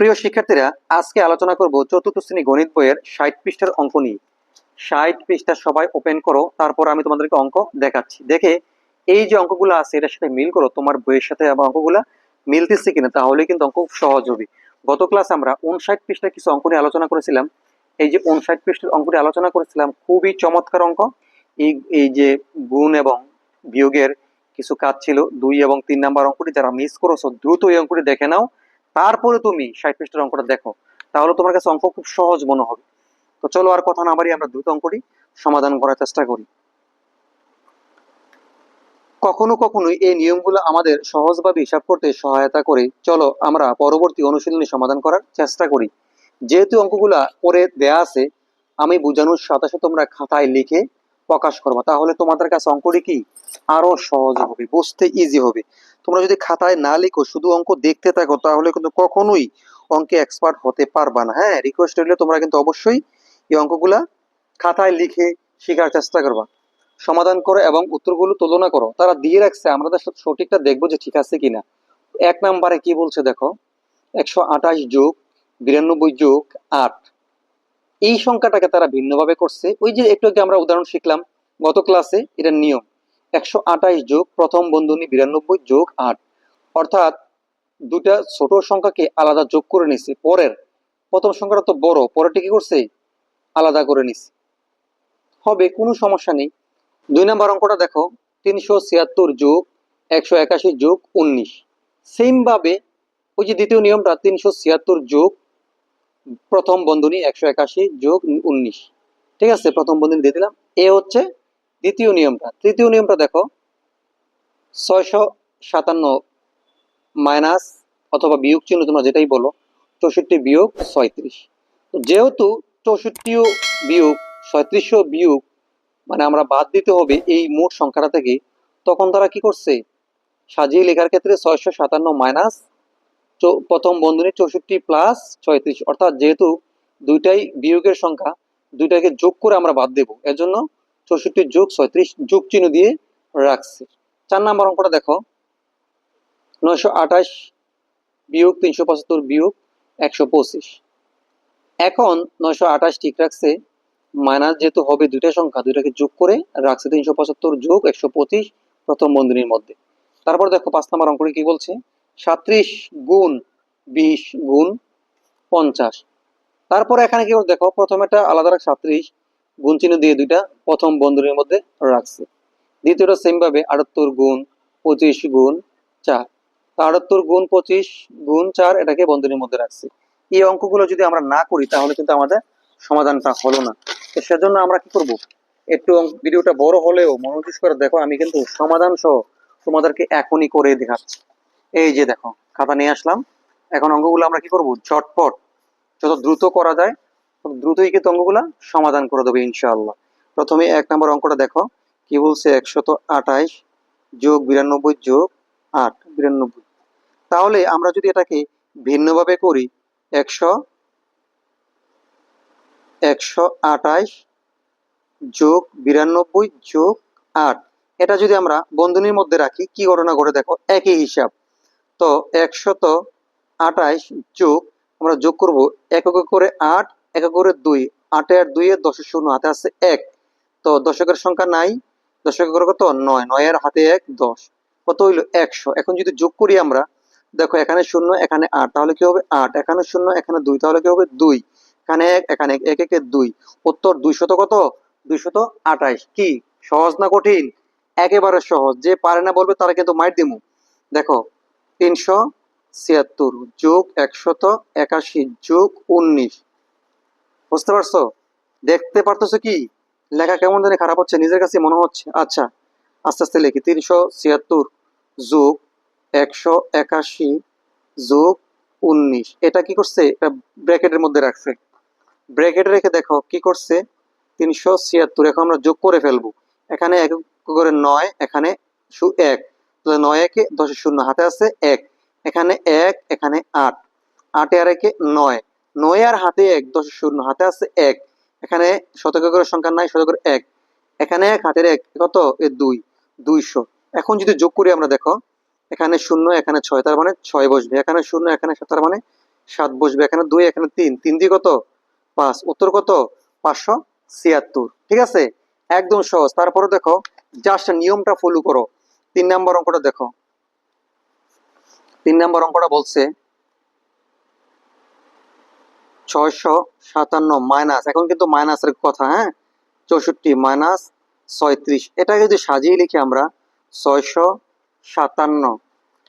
প্রিয় শিক্ষার্থীরা, আজকে আলোচনা করব চতুর্থ শ্রেণি গণিত বইয়ের ষাট পৃষ্ঠার অঙ্ক নিয়ে। ষাট পৃষ্ঠা সবাই ওপেন করো, তারপর আমি তোমাদেরকে অঙ্ক দেখাচ্ছি। দেখে এই যে অঙ্কগুলো আছে, এটার সাথে মিল করো, তোমার বইয়ের সাথে আবার অঙ্কগুলো মিলতেছে কিনা, তাহলে কিন্তু অঙ্ক সহজ হবে। গত ক্লাস আমরা উনষাট পৃষ্ঠা কিছু অঙ্ক নিয়ে আলোচনা করেছিলাম। এই যে উনষাট পৃষ্ঠার অঙ্কটি আলোচনা করেছিলাম, খুবই চমৎকার অঙ্ক। এই এই যে গুণ এবং বিয়োগের কিছু কাজ ছিল, দুই এবং তিন নাম্বার অঙ্কটি যারা মিস করেছ, দ্রুত এই অঙ্কটি দেখে নাও। তারপরে তুমি ষাট পৃষ্ঠার অঙ্কটা দেখো, তাহলে তোমার কাছে অঙ্ক খুব সহজ মনে হবে। তো চলো আর কথা না বাড়ি আমরা দ্রুত অঙ্কটি সমাধান করার চেষ্টা করি। কখনো কখনো এই নিয়মগুলো আমাদের সহজভাবে হিসাব করতে সহায়তা করে। চলো আমরা পরবর্তী অনুশীলনী সমাধান করার চেষ্টা করি। যেহেতু অঙ্কগুলা করে দেয়া আছে, আমি বোঝানোর সাথে সাথে তোমরা খাতায় লিখে প্রকাশ করবা। তাহলে তোমাদের কাছে অঙ্কটি কি? আরও সহজ হবে, বুঝতে ইজি হবে। তোমরা যদি খাতায় না লিখো, শুধু অঙ্ক দেখতে থাকো, তাহলে কিন্তু কখনোই অঙ্কে এক্সপার্ট হতে পারবা না। হ্যাঁ রিকোয়েস্ট রইলে তোমরা কিন্তু অবশ্যই এই অঙ্কগুলা খাতায় লিখে শেখার চেষ্টা করবা। সমাধান করো এবং উত্তরগুলো তুলনা করো। তারা দিয়ে রাখছে, আমরা তার সাথে সঠিকটা দেখব যে ঠিক আছে কিনা। এক নাম্বারে কি বলছে দেখো? একশো আঠাশ যোগ বিরানব্বই যোগ আট। এই সংখ্যাটাকে তারা ভিন্নভাবে করছে। ওই যে একটু আগে আমরা উদাহরণ শিখলাম, গত ক্লাসে এটা নিয়ম, একশো আঠাশ যোগ প্রথম বন্ধনী বিরানব্বই যোগ আট। অর্থাৎ দুটা ছোট সংখ্যাকে আলাদা যোগ করে নিছে পরের, প্রথম সংখ্যাটা তো বড়, পরেরটি কি করছে? আলাদা করে নিছে। হবে, কোনো সমস্যা নেই। দুই নম্বর অঙ্কটা দেখো, তিনশো ছিয়াত্তর যোগ একশো একাশি যোগ উনিশ। সেম ভাবে ওই যে দ্বিতীয় নিয়মটা, তিনশো ছিয়াত্তর যোগ প্রথম বন্ধনী একশো একাশি যোগ উনিশ। ঠিক আছে, প্রথম বন্ধনী দিয়ে দিলাম। এ হচ্ছে দ্বিতীয় নিয়মটা। তৃতীয় নিয়মটা দেখো, ছয়শো সাতান্ন মাইনাস অথবা বিয়োগ চিহ্ন তোমরা যেটাই বলো, চৌষট্টি বিয়োগ ছয়ত্রিশ। যেহেতু চৌষট্টিও বিয়োগ, ছয়ত্রিশও বিয়োগ মানে আমরা বাদ দিতে হবে এই মোট সংখ্যাটা থেকে, তখন তারা কি করছে? সাজিয়ে লেখার ক্ষেত্রে ছয়শো সাতান্ন মাইনাস প্রথম বন্ধনী চৌষট্টি প্লাস ছয়ত্রিশ। অর্থাৎ যেহেতু দুইটাই বিয়োগের সংখ্যা, দুইটাকে যোগ করে আমরা বাদ দেব। এর জন্য চৌষট্টি যোগ ছয়ত্রিশ যোগ চিহ্ন দিয়ে রাখছে। চার নাম্বার অঙ্কটা দেখো। নয়শো আঠাশ বিয়োগ তিনশো পঁচাত্তর বিয়োগ একশো পঁচিশ। এখন নয়শো আঠাশ ঠিক রাখছে। মাইনাস যেহেতু হবে দুইটা সংখ্যা, দুইটাকে যোগ করে রাখছে তিনশো পঁচাত্তর যোগ একশো পঁচিশ প্রথম বন্ধনীর মধ্যে। তারপর দেখো পাঁচ নম্বর অঙ্কটি কি বলছে? সাত্রিশ গুণ বিশ গুণ পঞ্চাশ। তারপর এখানে কি দেখো প্রথমেটা আলাদা রাখ, সাত্রিশ গুণ চিহ্ন দিয়ে দুইটা প্রথম বন্ধনীর মধ্যে রাখছে। দ্বিতীয়টা সেম ভাবে আটাত্তর গুণ পঁচিশ গুণ চার। আটাত্তর গুণ পঁচিশ গুণ চার এটাকে বন্ধনীর মধ্যে রাখছে। এই অঙ্কগুলো যদি আমরা না করি, তাহলে কিন্তু আমাদের সমাধানটা হলো না। তো সেজন্য আমরা কি করব? একটু ভিডিওটা বড় হলেও মনোযোগ করে দেখো, আমি কিন্তু সমাধান সহ তোমাদেরকে এখনই করে দেখাচ্ছি। এই যে দেখো, খাতা নিয়ে আসলাম। এখন অঙ্কগুলো আমরা কি করব? ঝটপট, যত দ্রুত করা যায়, তত দ্রুতই কিন্তু অঙ্কগুলো সমাধান করে দেবো ইনশাআল্লাহ। প্রথমে এক নম্বর অঙ্কটা দেখো, কি বলছে? একশত আঠাইশ যোগ বিরানব্বই যোগ আট, বিরানব্বই। তাহলে আমরা যদি এটাকে ভিন্নভাবে করি, একশো একশো আঠাইশ যোগ বিরানব্বই যোগ আট। এটা যদি আমরা বন্ধনীর মধ্যে রাখি, কি ঘটনা ঘটে দেখো? একই হিসাব। তো একশত আঠাইশ যোগ আমরা যোগ করব একক করে আট একক করে দুই। আটে আর দুইয়ে দশের শূন্য, হাতে আছে এক। তো দশকের সংখ্যা নাই, দশকের করে কত? নয়। নয়ের হাতে এক, দশ। কত হইল? একশো। এখন যদি যোগ করি আমরা, দেখো এখানে শূন্য, এখানে আট, তাহলে কি হবে? আট। এখানে শূন্য, এখানে দুই, তাহলে কি হবে? দুই। এখানে এক এখানে এক এক, একে দুই। উত্তর দুইশত কত? দুইশত আঠাইশ। কি? সহজ না কঠিন? একেবারে সহজ। যে পারে না বলবে, তারা কিন্তু মাইট দিমু। দেখো তিনশো ছিয়াত্তর যোগ একশত একাশি যোগ উনিশ। বুঝতে পারছ? দেখতে পারতেছো কি? লেখা কেমন জানি খারাপ হচ্ছে, নিজের কাছে মনে হচ্ছে। আচ্ছা আস্তে আস্তে লিখি। তিনশো ছিয়াত্তর যোগ একশো একাশি যোগ উনিশ। এটা কি করছে? এটা ব্র্যাকেটের মধ্যে রাখছে। ব্র্যাকেটে রেখে দেখো কি করছে? তিনশো ছিয়াত্তর, এখন আমরা যোগ করে ফেলব। এখানে এক করে নয়, এখানে শু- এক। নয় একে দশের শূন্য হাতে আছে এক। এখানে এক এখানে আট। আটে আর একে নয়। নয় আর হাতে এক দশের শূন্য হাতে আছে এক। এখানে শতকের সংখ্যা নাই শতকের এক। এখানে এক হাতের এক কত? এ দুই দুইশো। এখন যদি যোগ করি আমরা দেখো এখানে শূন্য এখানে ছয় তার মানে ছয় বসবে। এখানে শূন্য এখানে সাত, তার মানে সাত বসবে। এখানে দুই এখানে তিন। তিন দিয়ে কত? পাঁচ। উত্তর কত? পাঁচশো ছিয়াত্তর। ঠিক আছে? একদম সহজ। তারপরে দেখো জাস্ট নিয়মটা ফলো করো। তিন নম্বর অঙ্কটা দেখো। তিন নাম্বার অঙ্কটা বলছে ছয়শো সাতান্ন মাইনাস, এখন কিন্তু মাইনাসের কথা হ্যাঁ? চৌষট্টি মাইনাস ছয়ত্রিশ। এটা যদি সাজিয়ে লিখি আমরা, ছয়শো সাতান্ন।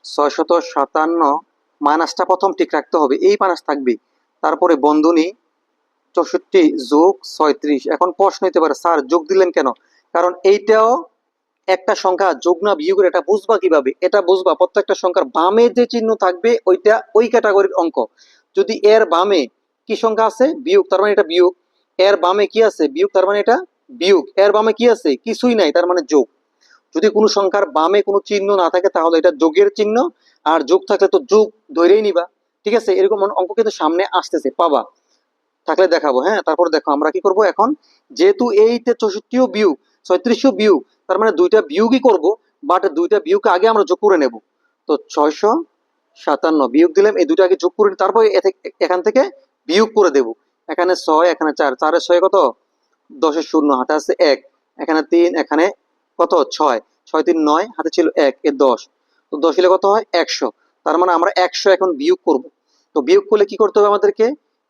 ছয়শত সাতান্ন মাইনাসটা প্রথম ঠিক রাখতে হবে, এই মাইনাস থাকবে। তারপরে বন্ধনী চৌষট্টি যোগ ছয়ত্রিশ। এখন প্রশ্ন হইতে পারে, স্যার যোগ দিলেন কেন? কারণ এইটাও একটা সংখ্যা যোগ না বিয়োগের এটা বুঝবা কীভাবে? এটা বুঝবা, প্রত্যেকটা সংখ্যার বামে যে চিহ্ন থাকবে, ওইটা ওই ক্যাটাগরির অঙ্ক। যদি এর বামে কি সংখ্যা আছে? বিয়োগ, তার মানে এটা বিয়োগ। এর বামে কি আছে? বিয়োগ, তার মানে এটা বিয়োগ। এর বামে কি আছে? কিছুই নাই, তার মানে যোগ। যদি কোনো সংখ্যার বামে কোনো চিহ্ন না থাকে, তাহলে এটা যোগের চিহ্ন। আর যোগ থাকলে তো যোগ ধরেই নিবা। ঠিক আছে? এরকম অঙ্ক কিন্তু সামনে আসতেছে, পাবা। থাকলে দেখাবো হ্যাঁ? তারপর দেখো, আমরা কি করব এখন? যেহেতু এইতে চৌষট্টিও বিয়োগ ছয়ত্রিশও বিয়োগ তার মানে দুইটা বিয়োগই করব? বাট দুইটা বিয়োগকে আগে আমরা যোগ করে নেব। তো ছয়শো সাতান্ন বিয়োগ দিলাম, এই দুইটা আগে যোগ করে তারপরে এখান থেকে বিয়োগ করে দেব। এখানে ছয়, এখানে চার চারের ছয় কত? দশের শূন্য, হাতে আছে এক। এখানে তিন, এখানে কত? ছয়। ছয়, তিন, নয়, হাতে ছিল এক, এ দশ। তো দশ হলে কত হয়? একশো। তার মানে আমরা একশো এখন বিয়োগ করব। তো বিয়োগ করলে কি করতে হবে আমাদেরকে?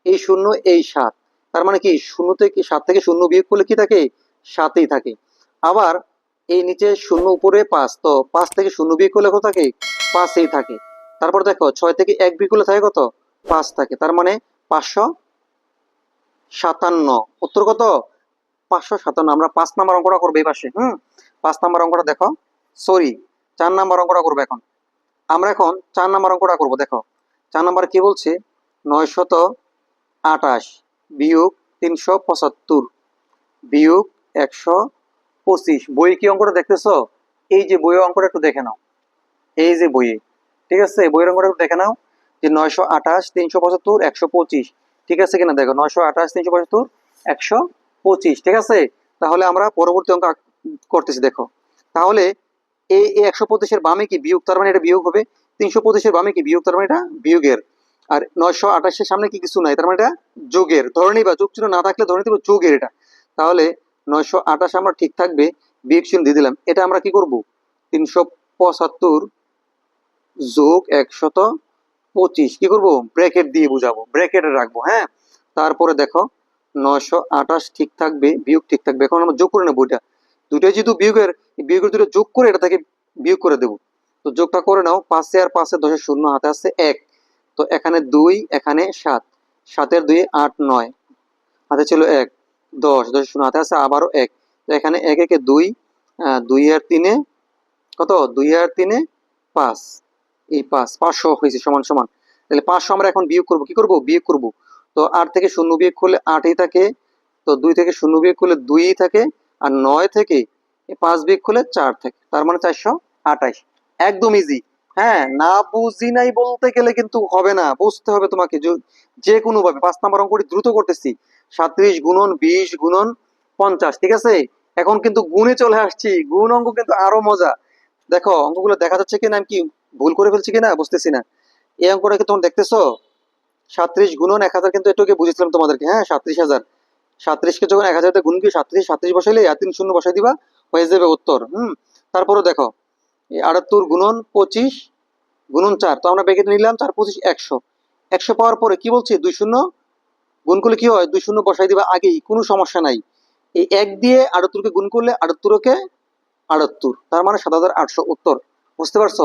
এই শূন্য, এই সাত। তার মানে কি? শূন্য থেকে সাত থেকে শূন্য বিয়োগ করলে কি থাকে? সাতই থাকে। আবার এই নিচে শূন্য উপরে পাঁচ, তো পাঁচ থেকে শূন্য বিয়োগ করলে কত থাকে? পাঁচই থাকে। তারপর দেখো, ছয় থেকে এক বিয়োগ করলে থাকে কত? পাঁচ থাকে। তার মানে পাঁচশো সাতান্ন। উত্তর কত? পাঁচশো সাতান্ন। আমরা পাঁচ নাম্বার অঙ্কটা করব এই পাশে, হুম? পাঁচ নাম্বার অঙ্কটা দেখো। সরি, চার নাম্বার অঙ্কটা করব এখন। আমরা এখন চার নাম্বার অঙ্কটা করব, দেখো। চার নাম্বার কি বলছে? নয়শত আটাশ বিয়োগ তিনশো পঁচাত্তর বিয়োগ একশো পঁচিশ। বই কি অঙ্কটা দেখতেছো? এই যে বইয়ের অঙ্কটা একটু দেখে নাও। এই যে বইয়ে। ঠিক আছে? বইয়ের অঙ্কটা একটু দেখে নাও যে নয়শো আঠাশ, তিনশো পঁচাত্তর, একশো পঁচিশ। ঠিক আছে কিনা? দেখো, নয়শো আঠাশ, তিনশো পঁচাত্তর, একশো পঁচিশ। ঠিক আছে? তাহলে আমরা পরবর্তী অঙ্ক করতেছি, দেখো। তাহলে এই একশো পঁচিশের বামে কি বিয়োগ? তার মানে এটা বিয়োগ হবে। তিনশো পঁচিশের বামে কি বিয়োগ? তার মানে এটা বিয়োগের। আর নয়শো আঠাশের সামনে কি কিছু নাই? তার মানে এটা যোগের। ধরে নিবা, যোগ চিহ্ন না থাকলে ধরে নিতে যোগের এটা। তাহলে নয়শো আঠাশ আমরা ঠিক থাকবে বিয়োগ দিয়ে দিলাম। এটা আমরা কি করব? তিনশো পঁচাত্তর যোগ একশত পঁচিশ। কি করব? ব্র্যাকেট দিয়ে বুঝাবো। ব্র্যাকেটে রাখব হ্যাঁ? তারপরে দেখো, নয়শো আঠাশ ঠিক থাকবে, বিয়োগ ঠিক থাকবে। এখন আমরা যোগ করে নেব এটা। দুইটাই যেহেতু বিয়োগের বিয়োগের দুটো যোগ করে এটা থেকে বিয়োগ করে দেবো। তো যোগটা করে নাও, পাঁচে আর পাঁচে দশের শূন্য, হাতে আছে এক। তো এখানে দুই, এখানে সাত। সাতের দুই আট নয়। হাতে ছিল এক। দশ, দশের শূন্য হাতে আছে, আবারও এক। এখানে এক, একে দুই দুই আর তিনে কত? দুই আর তিনে পাঁচ। এই পাঁচ, পাঁচশো হয়েছে সমান সমান। তাহলে পাঁচশো আমরা এখন বিয়োগ করব। কি করব? বিয়োগ করব। তো আট থেকে শূন্য বিয়োগ করলে আটই থাকে, তো দুই থেকে শূন্য বিয়োগ করলে দুইই থাকে, আর নয় থেকে পাঁচ বিয়োগ করলে চার থাকে। তার মানে চারশো আঠাশ। একদম ইজি হ্যাঁ না বুঝি নাই বলতে গেলে কিন্তু হবে না। বুঝতে হবে তোমাকে। যে- যে কোনো ভাবে পাঁচ নাম্বার অঙ্কটি দ্রুত করতেছি। সাত্রিশ গুণন, বিশ গুণন, পঞ্চাশ, ঠিক আছে? এখন কিন্তু গুণে চলে আসছি। গুণ অঙ্ক কিন্তু আরও মজা। দেখো, অঙ্কগুলো দেখা যাচ্ছে কিনা, আমি কি ভুল করে ফেলছি কিনা? বুঝতেছি না। এই অঙ্কটা কি তোমরা দেখতেছো? সাত্রিশ গুণন এক হাজার কিন্তু এটুকে বুঝেছিলাম তোমাদেরকে হ্যাঁ? সাত্রিশ হাজার। সাত্রিশকে যখন এক হাজার গুণ কি সাত্রিশ সাত্রিশ বসাইলে আর তিন শূন্য বসাই দিবা, হয়ে যাবে উত্তর, হুম? তারপরে দেখো আটাত্তর গুণন পঁচিশ, গুণন চার, তো আমরা ব্যাকেটে নিলাম, চার, পঁচিশ, একশো। একশো পাওয়ার পরে কি বলছে? দুই শূন্য গুণ করলে কি হয়? দুই শূন্য বসাই দিবা আগেই, কোনো সমস্যা নাই। এই এক দিয়ে আটাত্তরকে গুণ করলে আটাত্তরকে আটাত্তর, তার মানে সাত হাজার আটশো উত্তর। বুঝতে পারছ?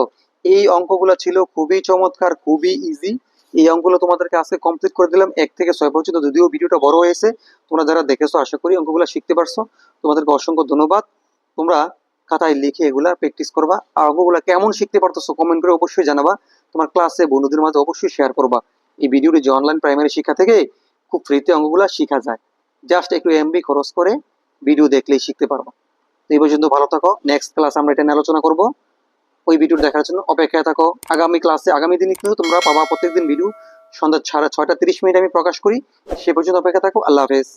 এই অঙ্কগুলো ছিল খুবই চমৎকার, খুবই ইজি এই অঙ্কগুলো তোমাদেরকে আজকে কমপ্লিট করে দিলাম। এক থেকে ছয় পর্যন্ত যদিও ভিডিওটা বড় হয়েছে, তোমরা যারা দেখেছ, আশা করি অঙ্কগুলো শিখতে পারছ। তোমাদেরকে অসংখ্য ধন্যবাদ। তোমরা খাতায় লিখে এগুলা প্র্যাকটিস করবা। আর অঙ্কগুলো কেমন শিখতে পারতেছো কমেন্ট করে অবশ্যই জানাবা। তোমার ক্লাসে বন্ধুদের মাঝে অবশ্যই শেয়ার করবা। এই ভিডিওটি যে অনলাইন প্রাইমারি শিক্ষা থেকে খুব ফ্রিতে অঙ্কগুলো শেখা যায়। জাস্ট একটু এমবি খরচ করে ভিডিও দেখলেই শিখতে পারব। এই পর্যন্ত ভালো থাকো। নেক্সট ক্লাস আমরা এটা নিয়ে আলোচনা করব। ওই ভিডিও দেখার জন্য অপেক্ষায় থাকো। আগামী ক্লাসে আগামী দিনে কিন্তু তোমরা পাবা প্রত্যেকদিন ভিডিও সন্ধ্যা সাড়ে ছয়টা তিরিশ মিনিট আমি প্রকাশ করি। সে পর্যন্ত অপেক্ষা থাকো। আল্লাহ হাফেজ।